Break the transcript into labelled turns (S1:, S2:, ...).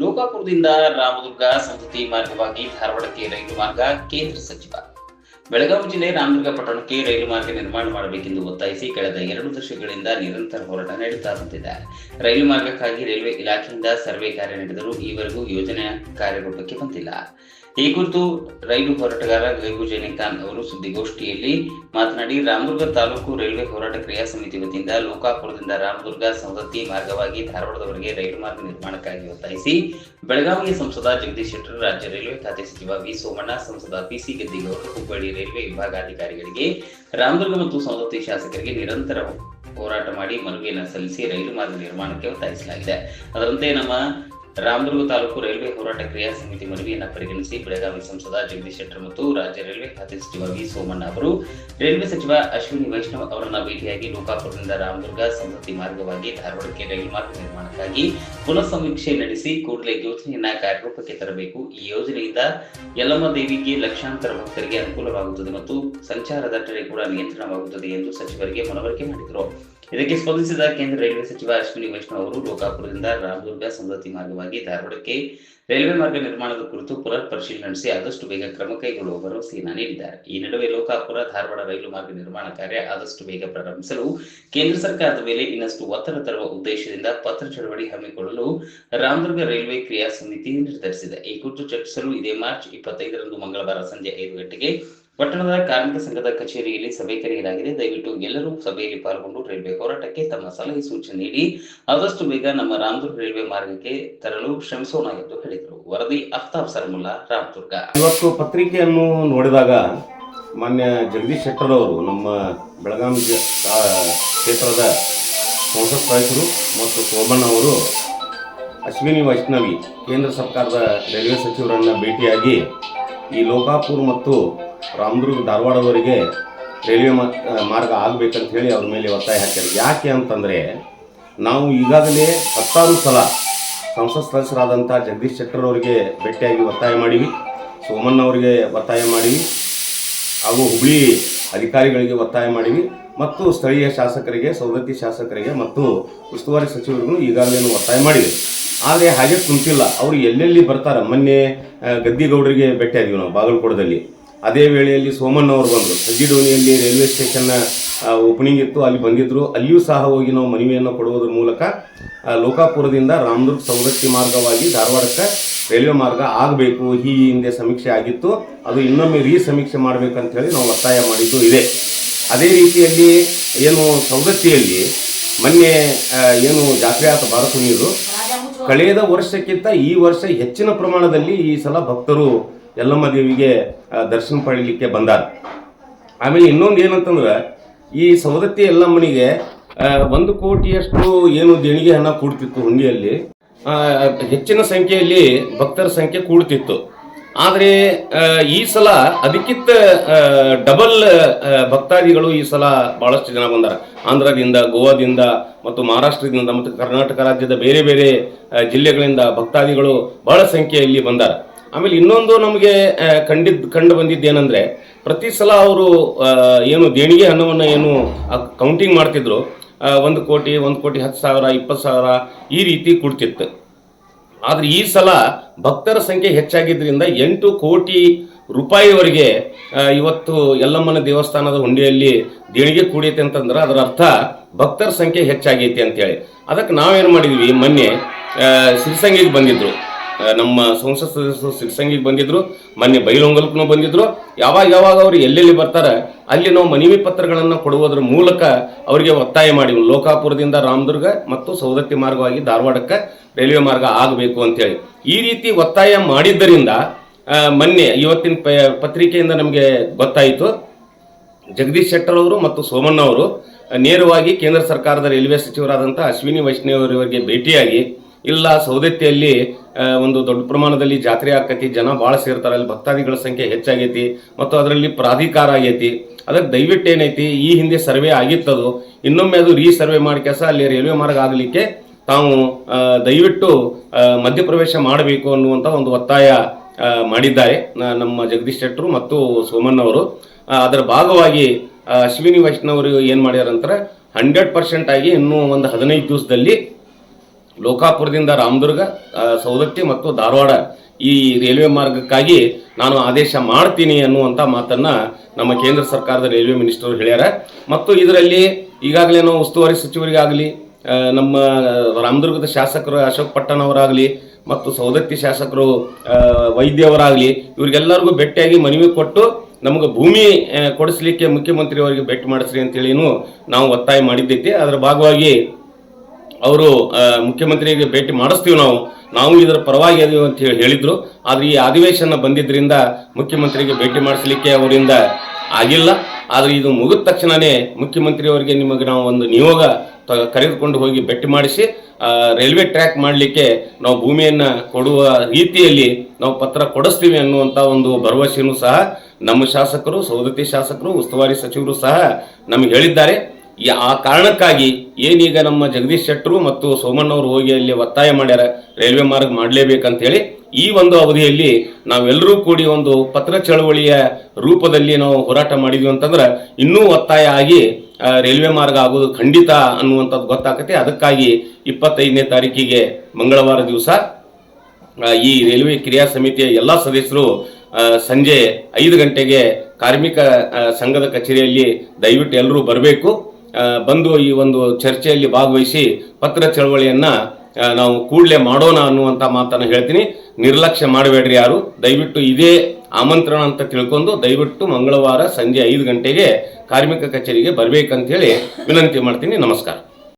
S1: ಲೋಕಾಪುರದಿಂದ ರಾಮದುರ್ಗ ಸಂಸ್ಕೃತಿ ಮಾರ್ಗವಾಗಿ ಧಾರವಾಡಕ್ಕೆ ರೈಲು ಮಾರ್ಗ ಕೇಂದ್ರ ಸಚಿವ. ಬೆಳಗಾವಿ ಜಿಲ್ಲೆ ರಾಮದುರ್ಗ ಪಟ್ಟಣಕ್ಕೆ ರೈಲು ಮಾರ್ಗ ನಿರ್ಮಾಣ ಮಾಡಬೇಕೆಂದು ಒತ್ತಾಯಿಸಿ ಕಳೆದ ಎರಡು ದಶಕಗಳಿಂದ ನಿರಂತರ ಹೋರಾಟ ನಡೆಯುತ್ತಾ ಬಂದಿದೆ. ರೈಲು ಮಾರ್ಗಕ್ಕಾಗಿ ರೈಲ್ವೆ ಇಲಾಖೆಯಿಂದ ಸರ್ವೆ ಕಾರ್ಯ ನಡೆದರೂ ಈವರೆಗೂ ಯೋಜನೆ ಕಾರ್ಯರೂಪಕ್ಕೆ ಬಂದಿಲ್ಲ. ಈ ಕುರಿತು ರೈಲು ಹೋರಾಟಗಾರ ಗೈಗು ಜೈನಿಕಾಂತ್ ಅವರು ಸುದ್ದಿಗೋಷ್ಠಿಯಲ್ಲಿ ಮಾತನಾಡಿ, ರಾಮದುರ್ಗ ತಾಲೂಕು ರೈಲ್ವೆ ಹೋರಾಟ ಕ್ರಿಯಾ ಸಮಿತಿ ವತಿಯಿಂದ ಲೋಕಾಪುರದಿಂದ ರಾಮದುರ್ಗ ಸವದತ್ತಿ ಮಾರ್ಗವಾಗಿ ಧಾರವಾಡದವರೆಗೆ ರೈಲು ಮಾರ್ಗ ನಿರ್ಮಾಣಕ್ಕಾಗಿ ಒತ್ತಾಯಿಸಿ, ಬೆಳಗಾವಿಯ ಸಂಸದ ಜಗದೀಶ್ ಶೆಟ್ಟರ್, ರಾಜ್ಯ ರೈಲ್ವೆ ಖಾತೆ ಸಚಿವ ವಿ ಸೋಮಣ್ಣ, ಸಂಸದ ಪಿಸಿ ಗದ್ದಿಗೌಡರು, ಹುಬ್ಬಳ್ಳಿ ರೈಲ್ವೆ ವಿಭಾಗಾಧಿಕಾರಿಗಳಿಗೆ, ರಾಮದುರ್ಗ ಮತ್ತು ಸವದತ್ತಿ ಶಾಸಕರಿಗೆ ನಿರಂತರ ಹೋರಾಟ ಮಾಡಿ ಮನವಿಯನ್ನು ಸಲ್ಲಿಸಿ ರೈಲು ಮಾರ್ಗ ನಿರ್ಮಾಣಕ್ಕೆ ಒತ್ತಾಯಿಸಲಾಗಿದೆ. ಅದರಂತೆ ನಮ್ಮ ರಾಮದುರ್ಗ ತಾಲೂಕು ರೈಲ್ವೆ ಹೋರಾಟ ಕ್ರಿಯಾ ಸಮಿತಿ ಮನವಿಯನ್ನು ಪರಿಗಣಿಸಿ ಬೆಳಗಾವಿ ಸಂಸದ ಜಗದೀಶ್ ಶೆಟ್ಟರ್ ಮತ್ತು ರಾಜ್ಯ ರೈಲ್ವೆ ಖಾತೆ ಸಚಿವ ವಿ ಸೋಮಣ್ಣ ಅವರು, ರೈಲ್ವೆ ಸಚಿವ ಅಶ್ವಿನಿ ವೈಷ್ಣವ್ ಅವರನ್ನ ಭೇಟಿಯಾಗಿ ಲೋಕಾಪುರದಿಂದ ರಾಮದುರ್ಗ ಸಂಸತಿ ಮಾರ್ಗವಾಗಿ ಧಾರವಾಡಕ್ಕೆ ರೈಲು ಮಾರ್ಗ ನಿರ್ಮಾಣಕ್ಕಾಗಿ ಪುನಃ ಸಮೀಕ್ಷೆ ನಡೆಸಿ ಕೂಡಲೇ ಯೋಜನೆಯನ್ನ ಕಾರ್ಯರೂಪಕ್ಕೆ ತರಬೇಕು. ಈ ಯೋಜನೆಯಿಂದ ಯಲ್ಲಮ್ಮ ದೇವಿಗೆ ಲಕ್ಷಾಂತರ ಭಕ್ತರಿಗೆ ಅನುಕೂಲವಾಗುತ್ತದೆ ಮತ್ತು ಸಂಚಾರ ದಟ್ಟಣೆ ಕೂಡ ನಿಯಂತ್ರಣವಾಗುತ್ತದೆ ಎಂದು ಸಚಿವರಿಗೆ ಮನವರಿಕೆ ಮಾಡಿದರು. ಇದಕ್ಕೆ ಸ್ಪಂದಿಸಿದ ಕೇಂದ್ರ ರೈಲ್ವೆ ಸಚಿವ ಅಶ್ವಿನಿ ವೈಷ್ಣವ್ ಅವರು ಲೋಕಾಪುರದಿಂದ ರಾಮದುರ್ಗ ಸಂಸತಿ ಮಾರ್ಗವಾಗಿ ಧಾರವಾಡಕ್ಕೆ ರೈಲ್ವೆ ಮಾರ್ಗ ನಿರ್ಮಾಣದ ಕುರಿತು ಪುನರ್ ಪರಿಶೀಲನೆ ನಡೆಸಿ ಆದಷ್ಟು ಬೇಗ ಕ್ರಮ ಕೈಗೊಳ್ಳುವ ಭರವಸೆಯನ್ನು ನೀಡಿದ್ದಾರೆ. ಈ ನಡುವೆ ಲೋಕಾಪುರ ಧಾರವಾಡ ರೈಲು ಮಾರ್ಗ ನಿರ್ಮಾಣ ಕಾರ್ಯ ಆದಷ್ಟು ಬೇಗ ಪ್ರಾರಂಭಿಸಲು ಕೇಂದ್ರ ಸರ್ಕಾರದ ಮೇಲೆ ಇನ್ನಷ್ಟು ಒತ್ತಡ ತರುವ ಉದ್ದೇಶದಿಂದ ಪತ್ರ ಚಳವಳಿ ಹಮ್ಮಿಕೊಳ್ಳಲು ರಾಮದುರ್ಗ ರೈಲ್ವೆ ಕ್ರಿಯಾ ಸಮಿತಿ ನಿರ್ಧರಿಸಿದೆ. ಈ ಕುರಿತು ಚರ್ಚಿಸಲು ಇದೇ ಮಾರ್ಚ್ ಇಪ್ಪತ್ತೈದರಂದು ಮಂಗಳವಾರ ಸಂಜೆ ಐದು ಗಂಟೆಗೆ ಪಟ್ಟಣದ ಕಾರ್ಮಿಕ ಸಂಘದ ಕಚೇರಿಯಲ್ಲಿ ಸಭೆ ಕರೆಯಲಾಗಿದೆ ದಯವಿಟ್ಟು ಎಲ್ಲರೂ ಸಭೆಯಲ್ಲಿ ಪಾಲ್ಗೊಂಡು ರೈಲ್ವೆ ಹೋರಾಟಕ್ಕೆ ತಮ್ಮ ಸಲಹೆ ಸೂಚನೆ ನೀಡಿ. ಆದಷ್ಟು ಬೇಗ ನಮ್ಮ ರಾಮದುರ್ಗ ರೈಲ್ವೆ ಮಾರ್ಗಕ್ಕೆ ತರಲು ಶ್ರಮಿಸೋಣ ಎಂದು ಹೇಳಿದರು. ವರದಿ ಅಫ್ತಾಬ್ ಸರ್ಮುಲ್ಲಾ, ರಾಮದುರ್ಗ.
S2: ಇವತ್ತು ಪತ್ರಿಕೆಯನ್ನು ನೋಡಿದಾಗ ಮಾನ್ಯ ಜಗದೀಶ್ ಶೆಟ್ಟರ್ ಅವರು ನಮ್ಮ ಬೆಳಗಾವಿ ಕ್ಷೇತ್ರದ ಸಂಸತ್ ಸದಸ್ಯರು ಮತ್ತು ಸೋಮಣ್ಣ ಅವರು ಅಶ್ವಿನಿ ವೈಷ್ಣವಿ ಕೇಂದ್ರ ಸರ್ಕಾರದ ರೈಲ್ವೆ ಸಚಿವರನ್ನು ಭೇಟಿಯಾಗಿ ಈ ಲೋಕಾಪುರ್ ಮತ್ತು ರಾಮದುರ್ಗ ಧಾರವಾಡದವರಿಗೆ ರೈಲ್ವೆ ಮಾರ್ಗ ಆಗಬೇಕಂತ ಹೇಳಿ ಅವ್ರ ಮೇಲೆ ಒತ್ತಾಯ ಹಾಕ್ಯಾರ. ಯಾಕೆ ಅಂತಂದರೆ ನಾವು ಈಗಾಗಲೇ ಹತ್ತಾರು ಸಲ ಸಂಸತ್ ಸದಸ್ಯರಾದಂಥ ಜಗದೀಶ್ ಶೆಟ್ಟರ್ ಅವರಿಗೆ ಭೇಟಿಯಾಗಿ ಒತ್ತಾಯ ಮಾಡಿವಿ, ಸೋಮಣ್ಣ ಅವರಿಗೆ ಒತ್ತಾಯ ಮಾಡಿವಿ, ಹಾಗೂ ಹುಬ್ಳಿ ಅಧಿಕಾರಿಗಳಿಗೆ ಒತ್ತಾಯ ಮಾಡಿವಿ, ಮತ್ತು ಸ್ಥಳೀಯ ಶಾಸಕರಿಗೆ, ಸವದತ್ತಿ ಶಾಸಕರಿಗೆ ಮತ್ತು ಉಸ್ತುವಾರಿ ಸಚಿವರಿಗೂ ಈಗಾಗಲೇ ಒತ್ತಾಯ ಮಾಡಿವೆ. ಆದರೆ ಹಾಗೆ ಕುಂತಿಲ್ಲ. ಅವರು ಎಲ್ಲೆಲ್ಲಿ ಬರ್ತಾರೆ? ಮೊನ್ನೆ ಗದ್ದಿಗೌಡರಿಗೆ ಭೇಟಿಯಾದೀವಿ ನಾವು ಬಾಗಲಕೋಟದಲ್ಲಿ. ಅದೇ ವೇಳೆಯಲ್ಲಿ ಸೋಮಣ್ಣ ಅವರು ಬಂದರು. ಸಜ್ಜಿಡೋಣಿಯಲ್ಲಿ ರೈಲ್ವೆ ಸ್ಟೇಷನ್ನ ಓಪನಿಂಗ್ ಇತ್ತು, ಅಲ್ಲಿ ಬಂದಿದ್ದರು ಅಲ್ಲಿಯೂ ಸಹ ಹೋಗಿ ನಾವು ಮನವಿಯನ್ನು ಕೊಡುವುದರ ಮೂಲಕ ಲೋಕಾಪುರದಿಂದ ರಾಮದುರ್ಗ ಸವದತ್ತಿ ಮಾರ್ಗವಾಗಿ ಧಾರವಾಡಕ್ಕೆ ರೈಲ್ವೆ ಮಾರ್ಗ ಆಗಬೇಕು. ಈ ಹಿಂದೆ ಸಮೀಕ್ಷೆ ಆಗಿತ್ತು. ಅದು ಇನ್ನೊಮ್ಮೆ ರೀ ಸಮೀಕ್ಷೆ ಮಾಡಬೇಕಂತ ಹೇಳಿ ನಾವು ಒತ್ತಾಯ ಮಾಡಿದ್ದು ಇದೆ. ಅದೇ ರೀತಿಯಲ್ಲಿ ಏನು ಸವದತ್ತಿಯಲ್ಲಿ ಮೊನ್ನೆ ಏನು ಜಾತ್ರೆ ಆತ ಭಾರತ ನೀರು. ಕಳೆದ ವರ್ಷಕ್ಕಿಂತ ಈ ವರ್ಷ ಹೆಚ್ಚಿನ ಪ್ರಮಾಣದಲ್ಲಿ ಈ ಸಲ ಭಕ್ತರು ಯಲ್ಲಮ್ಮ ದೇವಿಗೆ ದರ್ಶನ ಪಡೀಲಿಕ್ಕೆ ಬಂದಾರ. ಆಮೇಲೆ ಇನ್ನೊಂದು ಏನಂತಂದ್ರೆ, ಈ ಸವದತ್ತಿ ಯಲ್ಲಮ್ಮನಿಗೆ ಒಂದು ಕೋಟಿಯಷ್ಟು ಏನು ದೇಣಿಗೆ ಹಣ ಕೂಡ್ತಿತ್ತು ಹುಂಡಿಯಲ್ಲಿ. ಹೆಚ್ಚಿನ ಸಂಖ್ಯೆಯಲ್ಲಿ ಭಕ್ತರ ಸಂಖ್ಯೆ ಕೂಡ್ತಿತ್ತು. ಆದರೆ ಈ ಸಲ ಅದಕ್ಕಿಂತ ಡಬಲ್ ಭಕ್ತಾದಿಗಳು ಈ ಸಲ ಬಹಳಷ್ಟು ಜನ ಬಂದಾರ. ಆಂಧ್ರದಿಂದ, ಗೋವಾದಿಂದ ಮತ್ತು ಮಹಾರಾಷ್ಟ್ರದಿಂದ ಮತ್ತು ಕರ್ನಾಟಕ ರಾಜ್ಯದ ಬೇರೆ ಬೇರೆ ಜಿಲ್ಲೆಗಳಿಂದ ಭಕ್ತಾದಿಗಳು ಬಹಳ ಸಂಖ್ಯೆಯಲ್ಲಿ ಬಂದಾರ. ಆಮೇಲೆ ಇನ್ನೊಂದು ನಮಗೆ ಕಂಡಿದ್ದು ಕಂಡಿದ್ ಕಂಡು ಬಂದಿದ್ದೇನೆಂದ್ರೆ ಪ್ರತಿ ಸಲ ಅವರು ಏನು ದೇಣಿಗೆ ಹಣವನ್ನು ಏನು ಕೌಂಟಿಂಗ್ ಮಾಡ್ತಿದ್ರು ಒಂದು ಕೋಟಿ ಒಂದು ಕೋಟಿ ಹತ್ತು ಸಾವಿರ ಇಪ್ಪತ್ತು ಸಾವಿರ ಈ ರೀತಿ ಕೊಡ್ತಿತ್ತು. ಆದರೆ ಈ ಸಲ ಭಕ್ತರ ಸಂಖ್ಯೆ ಹೆಚ್ಚಾಗಿದ್ದರಿಂದ ಎಂಟು ಕೋಟಿ ರೂಪಾಯಿವರೆಗೆ ಇವತ್ತು ಯಲ್ಲಮ್ಮನ ದೇವಸ್ಥಾನದ ಹುಂಡಿಯಲ್ಲಿ ದೇಣಿಗೆ ಕೂಡೈತೆ ಅಂತಂದ್ರೆ ಅದರ ಅರ್ಥ ಭಕ್ತರ ಸಂಖ್ಯೆ ಹೆಚ್ಚಾಗೈತಿ ಅಂತೇಳಿ. ಅದಕ್ಕೆ ನಾವೇನು ಮಾಡಿದ್ವಿ ಮೊನ್ನೆ ಸಿರಿಸಂಗಿಗೆ ಬಂದಿದ್ರು. ಆ, ನಮ್ಮ ಸಂಸತ್ ಸದಸ್ಯರು ಸಿರ್ಸಂಗಿಗೆ ಬಂದಿದ್ರು, ಮೊನ್ನೆ ಬೈಲೊಂಗಲ್ಕೂ ಬಂದಿದ್ರು. ಯಾವಾಗ ಯಾವಾಗ ಅವರು ಎಲ್ಲೆಲ್ಲಿ ಬರ್ತಾರೆ, ಅಲ್ಲಿ ನಾವು ಮನವಿ ಪತ್ರಗಳನ್ನು ಕೊಡುವುದರ ಮೂಲಕ ಅವರಿಗೆ ಒತ್ತಾಯ ಮಾಡಿವು ಲೋಕಾಪುರದಿಂದ ರಾಮದುರ್ಗ ಮತ್ತು ಸೌದತ್ತಿ ಮಾರ್ಗವಾಗಿ ಧಾರವಾಡಕ್ಕೆ ರೈಲ್ವೆ ಮಾರ್ಗ ಆಗಬೇಕು ಅಂತೇಳಿ. ಈ ರೀತಿ ಒತ್ತಾಯ ಮಾಡಿದ್ದರಿಂದ ಮೊನ್ನೆ ಇವತ್ತಿನ ಪತ್ರಿಕೆಯಿಂದ ನಮಗೆ ಗೊತ್ತಾಯಿತು. ಜಗದೀಶ್ ಶೆಟ್ಟರ್ ಅವರು ಮತ್ತು ಸೋಮಣ್ಣ ಅವರು ನೇರವಾಗಿ ಕೇಂದ್ರ ಸರ್ಕಾರದ ರೈಲ್ವೆ ಸಚಿವರಾದಂಥ ಅಶ್ವಿನಿ ವೈಷ್ಣವ್ ಅವರಿಗೆ ಭೇಟಿಯಾಗಿ ಇಲ್ಲ ಸೌದತ್ತಿಯಲ್ಲಿ ಒಂದು ದೊಡ್ಡ ಪ್ರಮಾಣದಲ್ಲಿ ಜಾತ್ರೆ ಆಕತಿ ಜನ ಭಾಳ ಸೇರ್ತಾರೆ. ಅಲ್ಲಿ ಭಕ್ತಾದಿಗಳ ಸಂಖ್ಯೆ ಹೆಚ್ಚಾಗೈತಿ. ಮತ್ತು ಅದರಲ್ಲಿ ಪ್ರಾಧಿಕಾರ ಆಗೈತಿ ಅದಕ್ಕೆ ದಯವಿಟ್ಟು ಏನೈತಿ, ಈ ಹಿಂದೆ ಸರ್ವೆ ಆಗಿತ್ತದು. ಇನ್ನೊಮ್ಮೆ ಅದು ರೀ ಸರ್ವೆ ಮಾಡಿ ಕೆಲಸ, ಅಲ್ಲಿ ರೈಲ್ವೆ ಮಾರ್ಗ ಆಗಲಿಕ್ಕೆ ತಾವು ದಯವಿಟ್ಟು ಮಧ್ಯಪ್ರವೇಶ ಮಾಡಬೇಕು ಅನ್ನುವಂಥ ಒಂದು ಒತ್ತಾಯ ಮಾಡಿದ್ದಾರೆ. ನಮ್ಮ ಜಗದೀಶ್ ಶೆಟ್ಟರು ಮತ್ತು ಸೋಮಣ್ಣ ಅವರು. ಅದರ ಭಾಗವಾಗಿ ಅಶ್ವಿನಿ ವೈಷ್ಣವರು ಏನು ಮಾಡ್ಯಾರಂದ್ರೆ ಹಂಡ್ರೆಡ್ ಪರ್ಸೆಂಟ್ ಆಗಿ ಇನ್ನೂ ಒಂದು ಹದಿನೈದು ದಿವಸದಲ್ಲಿ ಲೋಕಾಪುರದಿಂದ ರಾಮದುರ್ಗ ಸೌದತ್ತಿ ಮತ್ತು ಧಾರವಾಡ ಈ ರೈಲ್ವೆ ಮಾರ್ಗಕ್ಕಾಗಿ ನಾನು ಆದೇಶ ಮಾಡ್ತೀನಿ ಅನ್ನುವಂಥ ಮಾತನ್ನ ನಮ್ಮ ಕೇಂದ್ರ ಸರ್ಕಾರದ ರೈಲ್ವೆ ಮಿನಿಸ್ಟರ್ ಹೇಳ್ಯಾರ. ಮತ್ತು ಇದರಲ್ಲಿ ಈಗಾಗಲೇ ನಾವು ಉಸ್ತುವಾರಿ ಸಚಿವರಿಗಾಗಲಿ ನಮ್ಮ ರಾಮದುರ್ಗದ ಶಾಸಕರು ಅಶೋಕ್ ಪಟ್ಟಣ್ ಅವರಾಗಲಿ ಮತ್ತು ಸೌದತ್ತಿ ಶಾಸಕರು ವೈದ್ಯವರಾಗಲಿ, ಇವರಿಗೆಲ್ಲರಿಗೂ ಭೇಟಿಯಾಗಿ ಮನವಿ ಕೊಟ್ಟು ನಮಗೆ ಭೂಮಿ ಕೊಡಿಸ್ಲಿಕ್ಕೆ ಮುಖ್ಯಮಂತ್ರಿಯವರಿಗೆ ಭೇಟಿ ಮಾಡಿಸ್ರಿ ಅಂತೇಳಿನೂ ನಾವು ಒತ್ತಾಯ ಮಾಡಿದ್ದೈತಿ. ಅದರ ಭಾಗವಾಗಿ ಅವರು ಮುಖ್ಯಮಂತ್ರಿಗೆ ಭೇಟಿ ಮಾಡಿಸ್ತೀವಿ ನಾವು. ನಾವು ಇದರ ಪರವಾಗಿ ಅದೀವಿ ಅಂತ ಹೇಳಿ ಹೇಳಿದ್ರು. ಆದ್ರೆ ಈ ಅಧಿವೇಶನ ಬಂದಿದ್ದರಿಂದ ಮುಖ್ಯಮಂತ್ರಿಗೆ ಭೇಟಿ ಮಾಡಿಸ್ಲಿಕ್ಕೆ ಅವರಿಂದ ಆಗಿಲ್ಲ. ಆದ್ರೆ ಇದು ಮುಗಿದ ತಕ್ಷಣವೇ ಮುಖ್ಯಮಂತ್ರಿಯವರಿಗೆ ನಿಮಗೆ ನಾವು ಒಂದು ನಿಯೋಗ ಕರೆದುಕೊಂಡು ಹೋಗಿ ಭೇಟಿ ಮಾಡಿಸಿ ರೈಲ್ವೆ ಟ್ರ್ಯಾಕ್ ಮಾಡಲಿಕ್ಕೆ ನಾವು ಭೂಮಿಯನ್ನು ಕೊಡುವ ರೀತಿಯಲ್ಲಿ ನಾವು ಪತ್ರ ಕೊಡಿಸ್ತೀವಿ ಅನ್ನುವಂಥ ಒಂದು ಭರವಸೆಯೂ ಸಹ ನಮ್ಮ ಶಾಸಕರು ಸೌದತ್ತಿ ಶಾಸಕರು, ಉಸ್ತುವಾರಿ ಸಚಿವರು ಸಹ ನಮಗೆ ಹೇಳಿದ್ದಾರೆ. ಆ ಕಾರಣಕ್ಕಾಗಿ ಏನೀಗ ನಮ್ಮ ಜಗದೀಶ್ ಶೆಟ್ಟರು ಮತ್ತು ಸೋಮಣ್ಣವರು ಹೋಗಿ ಅಲ್ಲಿ ಒತ್ತಾಯ ಮಾಡ್ಯಾರ, ರೈಲ್ವೆ ಮಾರ್ಗ ಮಾಡಲೇಬೇಕಂತ ಹೇಳಿ ಈ ಒಂದು ಅವಧಿಯಲ್ಲಿ ನಾವೆಲ್ಲರೂ ಕೂಡಿ ಒಂದು ಪತ್ರ ಚಳವಳಿಯ ರೂಪದಲ್ಲಿ ನಾವು ಹೋರಾಟ ಮಾಡಿದ್ವಿ ಅಂತಂದ್ರೆ, ಇನ್ನೂ ಒತ್ತಾಯ ಆಗಿ ರೈಲ್ವೆ ಮಾರ್ಗ ಆಗೋದು ಖಂಡಿತ ಅನ್ನುವಂಥದ್ದು ಗೊತ್ತಾಗತ್ತೆ. ಅದಕ್ಕಾಗಿ ಇಪ್ಪತ್ತೈದನೇ ತಾರೀಕಿಗೆ ಮಂಗಳವಾರ ದಿವಸ ಈ ರೈಲ್ವೆ ಕ್ರಿಯಾ ಸಮಿತಿಯ ಎಲ್ಲ ಸದಸ್ಯರು ಸಂಜೆ ಐದು ಗಂಟೆಗೆ ಕಾರ್ಮಿಕ ಸಂಘದ ಕಚೇರಿಯಲ್ಲಿ ದಯವಿಟ್ಟು ಎಲ್ಲರೂ ಬರಬೇಕು. ಬಂದು ಈ ಒಂದು ಚರ್ಚೆಯಲ್ಲಿ ಭಾಗವಹಿಸಿ ಪತ್ರ ಚಳವಳಿಯನ್ನು ನಾವು ಕೂಡಲೇ ಮಾಡೋಣ ಅನ್ನುವಂಥ ಮಾತನ್ನು ಹೇಳ್ತೀನಿ. ನಿರ್ಲಕ್ಷ್ಯ ಮಾಡಬೇಡ್ರಿ ಯಾರು. ದಯವಿಟ್ಟು ಇದೇ ಆಮಂತ್ರಣ ಅಂತ ತಿಳ್ಕೊಂಡು ದಯವಿಟ್ಟು ಮಂಗಳವಾರ ಸಂಜೆ ಐದು ಗಂಟೆಗೆ ಕಾರ್ಮಿಕ ಕಚೇರಿಗೆ ಬರಬೇಕಂತೇಳಿ ವಿನಂತಿ ಮಾಡ್ತೀನಿ. ನಮಸ್ಕಾರ.